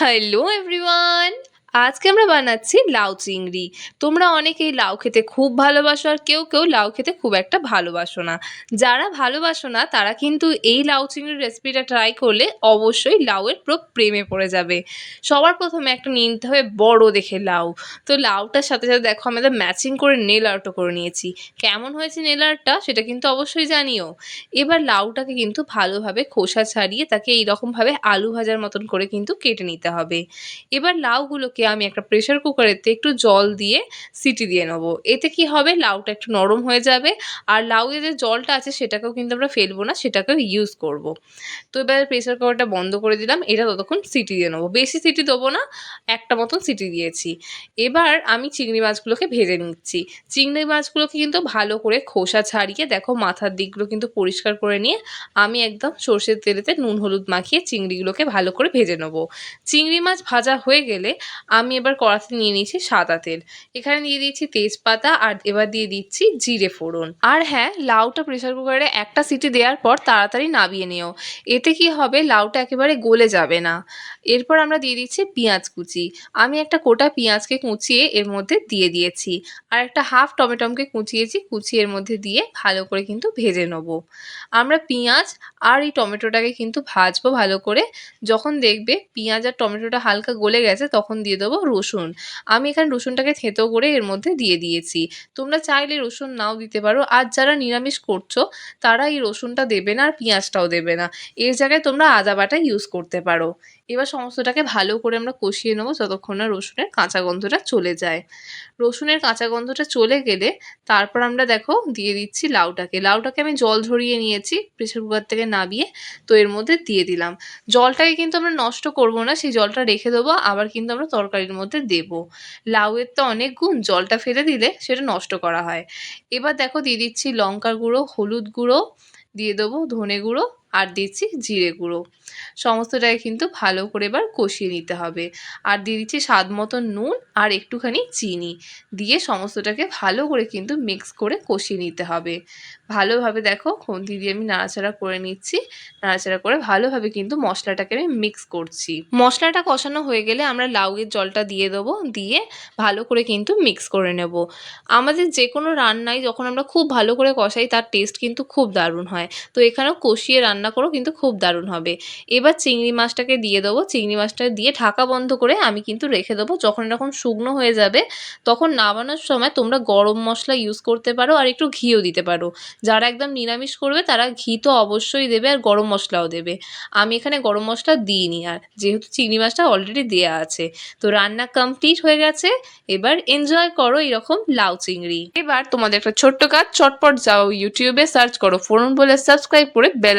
Hello everyone. আজকে আমরা বানাচ্ছি লাউ চিংড়ি। তোমরা অনেকেই লাউ খেতে খুব ভালোবাসো আর কেউ কেউ লাউ খেতে খুব একটা ভালোবাসো না। যারা ভালোবাসো না, তারা কিন্তু এই লাউ চিংড়ির রেসিপিটা ট্রাই করলে অবশ্যই লাউয়ের পুরো প্রেমে পড়ে যাবে। সবার প্রথমে একটা নিয়ে নিতে হবে বড় দেখে লাউ। তো লাউটার সাথে সাথে দেখো আমাদের ম্যাচিং করে নেল আর্টও করে নিয়েছি। কেমন হয়েছে নেল আর্টটা সেটা কিন্তু অবশ্যই জানিও। এবার লাউটাকে কিন্তু ভালোভাবে খোসা ছাড়িয়ে তাকে এইরকমভাবে আলু ভাজার মতন করে কিন্তু কেটে নিতে হবে। এবার লাউগুলোকে আমি একটা প্রেশার কুকারেতে একটু জল দিয়ে সিটি দিয়ে নেব। এতে কি হবে? লাউটা একটু নরম হয়ে যাবে। আর লাউয়ে যে জলটা আছে, সেটাকেও কিন্তু আমরা ফেলব না, সেটাকেও ইউজ করব। তো এবার প্রেশার কুকারটা বন্ধ করে দিলাম। এটা ততক্ষণ সিটি দিয়ে নেব। বেশি সিটি দেবো না, একটা মতন সিটি দিয়েছি। এবার আমি চিংড়ি মাছগুলোকে ভেজে নিচ্ছি। চিংড়ি মাছগুলোকে কিন্তু ভালো করে খোসা ছাড়িয়ে, দেখো মাথার দিকগুলো কিন্তু পরিষ্কার করে নিয়ে, আমি একদম সর্ষের তেলেতে নুন হলুদ মাখিয়ে চিংড়িগুলোকে ভালো করে ভেজে নেব। চিংড়ি মাছ ভাজা হয়ে গেলে আমি এবার কড়াতে নিয়ে নিয়েছি সাদা তেল। এখানে দিয়ে দিয়েছি তেজপাতা আর এবার দিয়ে দিচ্ছি জিরে ফোড়ন। আর হ্যাঁ লাউটা প্রেশার কুকারে একটা সিটি দেওয়ার পর তাড়াতাড়ি নাবিয়ে নিও। এতে কি হবে, লাউটা একেবারে গলে যাবে না। এরপর আমরা দিয়ে দিচ্ছি পেঁয়াজ কুচি। আমি একটা কোটা পেঁয়াজকে কুচিয়ে এর মধ্যে দিয়ে দিয়েছি। আর একটা হাফ টমেটমকে কুচিয়েছি, কুচিয়ে এর মধ্যে দিয়ে ভালো করে কিন্তু ভেজে নেব। আমরা পেঁয়াজ আর এই টমেটোটাকে কিন্তু ভাজবো ভালো করে। যখন দেখবে পেঁয়াজ আর টমেটোটা হালকা গলে গেছে, তখন দিয়ে দেবো রসুন। আমি এখানে রসুনটাকে থেঁতো করে এর মধ্যে দিয়ে দিয়েছি। তোমরা চাইলে রসুন নাও দিতে পারো। আর যারা নিরামিষ করছ, তারা এই রসুনটা দেবে না আর পেঁয়াজটাও দেবে না। এর জায়গায় তোমরা আদা বাটা ইউজ করতে পারো। এবার সমস্তটাকে ভালো করে আমরা কষিয়ে নেব যতক্ষণ না রসুনের কাঁচা গন্ধটা চলে যায়। রসুনের কাঁচা গন্ধটা চলে গেলে তারপর আমরা দেখো দিয়ে দিচ্ছি লাউটাকে। লাউটাকে আমি জল ঝরিয়ে নিয়েছি প্রেসার কুকার থেকে নামিয়ে তো এর মধ্যে দিয়ে দিলাম। জলটাকে কিন্তু আমরা নষ্ট করব না, সেই জলটা রেখে দেবো। আবার কিন্তু আমরা তরকারির মধ্যে দেবো। লাউয়ের তো অনেক গুণ, জলটা ফেলে দিলে সেটা নষ্ট করা হয়। এবার দেখো দিয়ে দিচ্ছি লঙ্কার গুঁড়ো, হলুদ গুঁড়ো, দিয়ে দেবো ধনে গুঁড়ো আর দিচ্ছি জিরে গুঁড়ো। সমস্তটাকে কিন্তু ভালো করে এবার কষিয়ে নিতে হবে। আর দিয়ে দিচ্ছি স্বাদ মতো নুন আর একটুখানি চিনি। দিয়ে সমস্তটাকে ভালো করে কিন্তু মিক্স করে কষিয়ে নিতে হবে। ভালোভাবে দেখো খুন্তি দিয়ে আমি নাড়াচাড়া করে নিচ্ছি। নাড়াচাড়া করে ভালোভাবে কিন্তু মশলাটাকে আমি মিক্স করছি। মশলাটা কষানো হয়ে গেলে আমরা লাউয়ের জলটা দিয়ে দেবো। দিয়ে ভালো করে কিন্তু মিক্স করে নেব। আমাদের যে কোনো রান্নায় যখন আমরা খুব ভালো করে কষাই তার টেস্ট কিন্তু খুব দারুণ হয়। তো এখানেও কষিয়ে রান্না করো কিন্তু খুব দারুণ হবে। এবার চিংড়ি মাছটাকে দিয়ে দেবো। চিংড়ি মাছটা দিয়ে ঢাকা বন্ধ করে আমি কিন্তু রেখে দেবো। যখন এরকম শুকনো হয়ে যাবে, তখন নামানোর সময় তোমরা গরম মশলা ইউজ করতে পারো আর একটু ঘিও দিতে পারো। যারা একদম নিরামিষ করবে, তারা ঘি তো অবশ্যই দেবে আর গরম মশলাও দেবে। আমি এখানে গরম মশলা দিইনি আর, যেহেতু চিংড়ি মাছটা অলরেডি দেওয়া আছে। তো রান্না কমপ্লিট হয়ে গেছে। এবার এনজয় করো এরকম লাউ চিংড়ি। এবার তোমাদের একটা ছোট্ট কাজ, চটপট যাও ইউটিউবে সার্চ করো। ফোরন বলে সাবস্ক্রাইব করে বেল